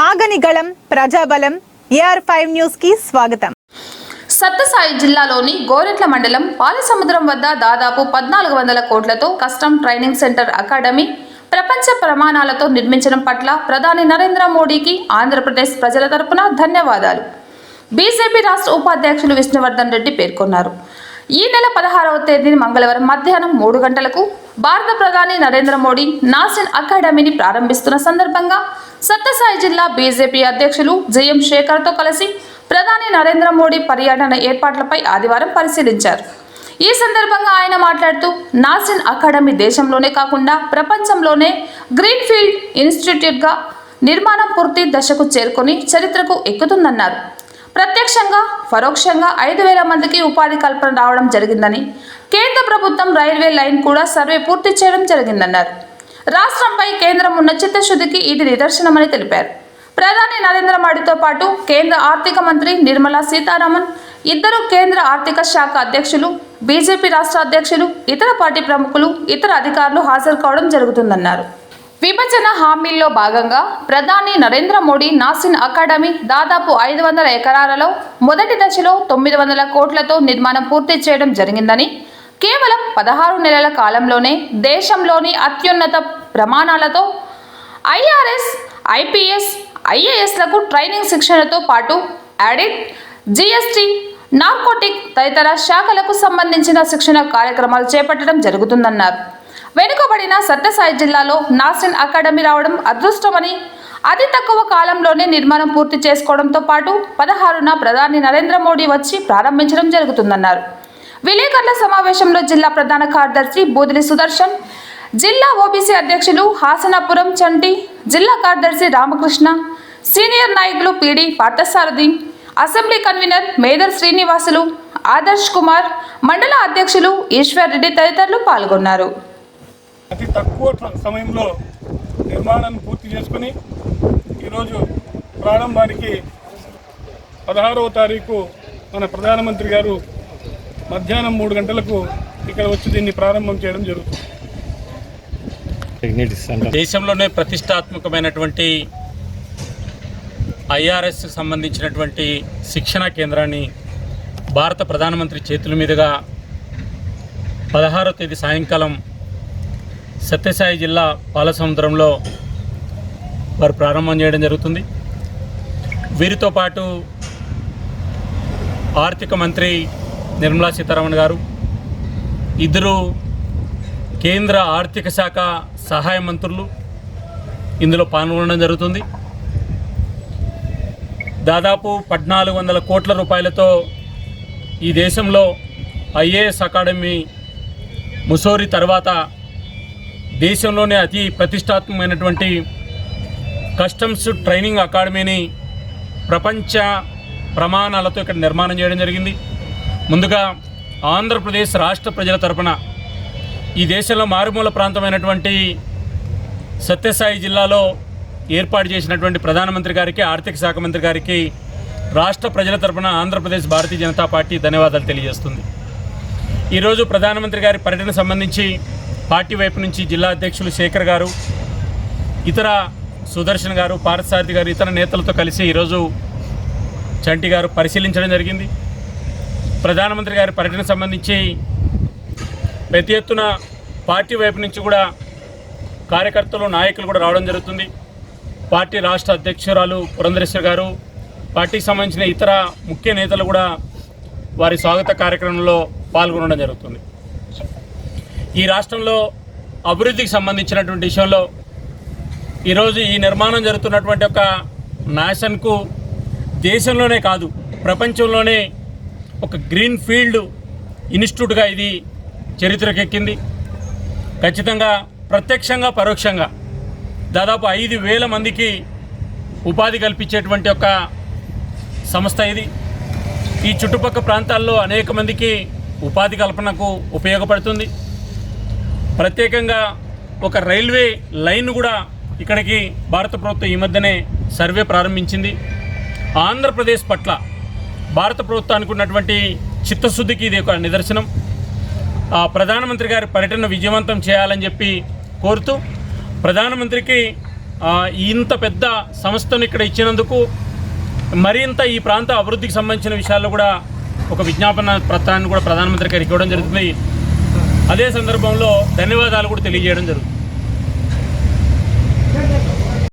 ఆగని గళం ప్రజాబలం AR five న్యూస్కి స్వాగతం. సత్తసాయి జిల్లాలోని గోరెట్ల మండలం పాలసముద్రం వద్ద దాదాపు పద్నాలుగు వందల కోట్లతో కస్టమ్ ట్రైనింగ్ సెంటర్ అకాడమీ ప్రపంచ ప్రమాణాలతో నిర్మించడం పట్ల ప్రధాని నరేంద్ర మోడీకి ఆంధ్రప్రదేశ్ ప్రజల తరపున ధన్యవాదాలు. బీజేపీ రాష్ట్ర ఉపాధ్యక్షులు విష్ణువర్ధన్ రెడ్డి పేర్కొన్నారు. ఈ నెల పదహారవ తేదీని మంగళవారం మధ్యాహ్నం మూడు గంటలకు భారత ప్రధాని నరేంద్ర మోడీ నాసిన్ అకాడమీని ప్రారంభిస్తున్న సందర్భంగా సత్తసాయి జిల్లా బీజేపీ అధ్యక్షులు జేఎం శేఖర్తో కలిసి ప్రధాని నరేంద్ర మోడీ పర్యటన ఏర్పాట్లపై ఆదివారం పరిశీలించారు. ఈ సందర్భంగా ఆయన మాట్లాడుతూ నాసిన్ అకాడమీ దేశంలోనే కాకుండా ప్రపంచంలోనే గ్రీన్ఫీల్డ్ ఇన్స్టిట్యూట్గా నిర్మాణం పూర్తి దశకు చేరుకొని చరిత్రకు ఎక్కుతుందన్నారు. ప్రత్యక్షంగా పరోక్షంగా ఐదు వేల మందికి ఉపాధి కల్పన రావడం జరిగిందని కేంద్ర ప్రభుత్వం రైల్వే లైన్ కూడా సర్వే పూర్తి చేయడం జరిగిందన్నారు. రాష్ట్రంపై కేంద్రం ఉన్న చిత్తశుద్ధికి ఇది నిదర్శనమని తెలిపారు. ప్రధాని నరేంద్ర మోడీతో పాటు కేంద్ర ఆర్థిక మంత్రి నిర్మలా సీతారామన్ ఇద్దరు కేంద్ర ఆర్థిక శాఖ అధ్యక్షులు బీజేపీ రాష్ట్ర అధ్యక్షులు ఇతర పార్టీ ప్రముఖులు ఇతర అధికారులు హాజరు కావడం జరుగుతుందన్నారు. విభజన హామీల్లో భాగంగా ప్రధాని నరేంద్ర మోడీ నాసిన్ అకాడమీ దాదాపు ఐదు వందల ఎకరాలలో మొదటి దశలో తొమ్మిది వందల కోట్లతో నిర్మాణం పూర్తి చేయడం జరిగిందని కేవలం పదహారు నెలల కాలంలోనే దేశంలోని అత్యున్నత ప్రమాణాలతో ఐఆర్ఎస్ ఐపీఎస్ ఐఏఎస్లకు ట్రైనింగ్ శిక్షణతో పాటు ఆడిట్ జిఎస్టి నార్కోటిక్ తదితర శాఖలకు సంబంధించిన శిక్షణ కార్యక్రమాలు చేపట్టడం జరుగుతుందన్నారు. వెనుకబడిన సత్యసాయి జిల్లాలో నాసిన్ అకాడమీ రావడం అదృష్టమని అతి తక్కువ కాలంలోనే నిర్మాణం పూర్తి చేసుకోవడంతో పాటు పదహారున ప్రధాని నరేంద్ర మోడీ వచ్చి ప్రారంభించడం జరుగుతుందన్నారు. విలేకరుల సమావేశంలో జిల్లా ప్రధాన కార్యదర్శి బూదిలి సుదర్శన్ జిల్లా ఓబీసీ అధ్యక్షులు హాసనాపురం చంటి జిల్లా కార్యదర్శి రామకృష్ణ సీనియర్ నాయకులు PD Parthasarathi assembly convener Medar Srinivasulu Adarsh Kumar మండల అధ్యక్షులు ఈశ్వర్ రెడ్డి తదితరులు పాల్గొన్నారు. అతి తక్కువ సమయంలో నిర్మాణాన్ని పూర్తి చేసుకుని ఈరోజు ప్రారంభానికి పదహారవ తారీఖు మన ప్రధానమంత్రి గారు మధ్యాహ్నం మూడు గంటలకు ఇక్కడ వచ్చి దీన్ని ప్రారంభం చేయడం జరుగుతుంది. దేశంలోనే ప్రతిష్టాత్మకమైనటువంటి ఐఆర్ఎస్ సంబంధించినటువంటి శిక్షణా కేంద్రాన్ని భారత ప్రధానమంత్రి చేతుల మీదుగా పదహారో తేదీ సాయంకాలం సత్యసాయి జిల్లా పాలసముద్రంలో వారు ప్రారంభం చేయడం జరుగుతుంది. వీరితో పాటు ఆర్థిక మంత్రి నిర్మలా సీతారామన్ గారు ఇద్దరు కేంద్ర ఆర్థిక శాఖ సహాయ మంత్రులు ఇందులో పాల్గొనడం జరుగుతుంది. దాదాపు పద్నాలుగు వందల కోట్ల రూపాయలతో ఈ దేశంలో ఐఏఎస్ అకాడమీ ముసోరి తర్వాత దేశంలోనే అతి ప్రతిష్టాత్మకమైనటువంటి కస్టమ్స్ ట్రైనింగ్ అకాడమీని ప్రపంచ ప్రమాణాలతో ఇక్కడ నిర్మాణం చేయడం జరిగింది. ముందుగా ఆంధ్రప్రదేశ్ రాష్ట్ర ప్రజల తరపున ఈ దేశంలో మారుమూల ప్రాంతమైనటువంటి సత్యసాయి జిల్లాలో ఏర్పాటు చేసినటువంటి ప్రధానమంత్రి గారికి ఆర్థిక శాఖ మంత్రి గారికి రాష్ట్ర ప్రజల తరపున ఆంధ్రప్రదేశ్ భారతీయ జనతా పార్టీ ధన్యవాదాలు తెలియజేస్తుంది. ఈరోజు ప్రధానమంత్రి గారి పర్యటన సంబంధించి పార్టీ వైపు నుంచి జిల్లా అధ్యక్షులు శేఖర్ గారు ఇతర సుదర్శన్ గారు పార్థసారథి గారు ఇతర నేతలతో కలిసి ఈరోజు చంటి గారు పరిశీలించడం జరిగింది. ప్రధానమంత్రి గారి పర్యటన సంబంధించి పెద్ద ఎత్తున పార్టీ వైపు నుంచి కూడా కార్యకర్తలు నాయకులు కూడా రావడం జరుగుతుంది. పార్టీ రాష్ట్ర అధ్యక్షురాలు పురంధరేశ్వర్ గారు పార్టీకి సంబంధించిన ఇతర ముఖ్య నేతలు కూడా వారి స్వాగత కార్యక్రమంలో పాల్గొనడం జరుగుతుంది. ఈ రాష్ట్రంలో అభివృద్ధికి సంబంధించినటువంటి విషయంలో ఈరోజు ఈ నిర్మాణం జరుగుతున్నటువంటి ఒక నాశన్కు దేశంలోనే కాదు ప్రపంచంలోనే ఒక గ్రీన్ ఫీల్డ్ ఇన్స్టిట్యూట్గా ఇది చరిత్రకెక్కింది. ఖచ్చితంగా ప్రత్యక్షంగా పరోక్షంగా దాదాపు ఐదు వేల మందికి ఉపాధి కల్పించేటువంటి ఒక సంస్థ ఇది. ఈ చుట్టుపక్క ప్రాంతాల్లో అనేక మందికి ఉపాధి కల్పనకు ఉపయోగపడుతుంది. ప్రత్యేకంగా ఒక రైల్వే లైన్ కూడా ఇక్కడికి భారత ప్రభుత్వం ఈ మధ్యనే సర్వే ప్రారంభించింది. ఆంధ్రప్రదేశ్ పట్ల భారత ప్రభుత్వానికి ఉన్నటువంటి చిత్తశుద్ధికి ఇది ఒక నిదర్శనం. ప్రధానమంత్రి గారి పర్యటన విజయవంతం చేయాలని చెప్పి కోరుతూ ప్రధానమంత్రికి ఇంత పెద్ద సంస్థను ఇక్కడ ఇచ్చినందుకు మరింత ఈ ప్రాంత అభివృద్ధికి సంబంధించిన విషయాల్లో కూడా ఒక విజ్ఞాపన పత్రాన్ని కూడా ప్రధానమంత్రి గారికి ఇవ్వడం జరుగుతుంది. అదే సందర్భంలో ధన్యవాదాలు కూడా తెలియజేయడం జరుగుతుంది.